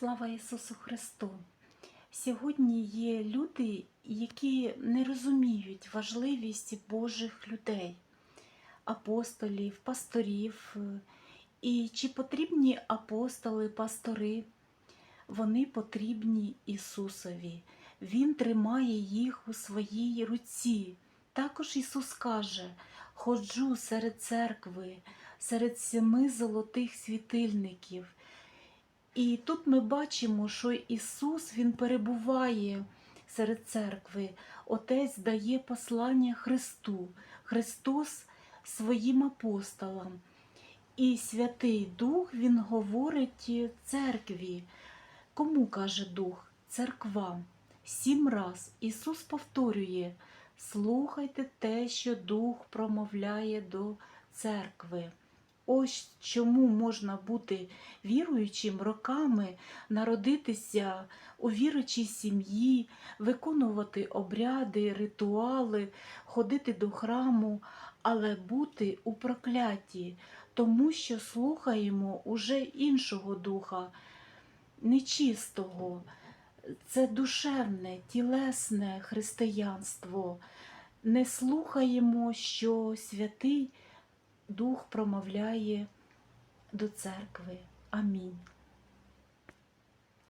Слава Ісусу Христу! Сьогодні є люди, які не розуміють важливість Божих людей, апостолів, пасторів. І чи потрібні апостоли, пастори? Вони потрібні Ісусові. Він тримає їх у своїй руці. Також Ісус каже: ходжу серед церкви, серед семи золотих світильників. І тут ми бачимо, що Ісус Він перебуває серед церкви. Отець дає послання Христу, Христос своїм апостолам. І Святий Дух Він говорить церкві. Кому каже Дух? Церквам. Сім раз Ісус повторює: слухайте те, що Дух промовляє до церкви. Ось чому можна бути віруючим роками, народитися у віручій сім'ї, виконувати обряди, ритуали, ходити до храму, але бути у прокляті, тому що слухаємо уже іншого духа, нечистого. Це душевне, тілесне християнство. Не слухаємо, що святий Дух промовляє до церкви. Амінь.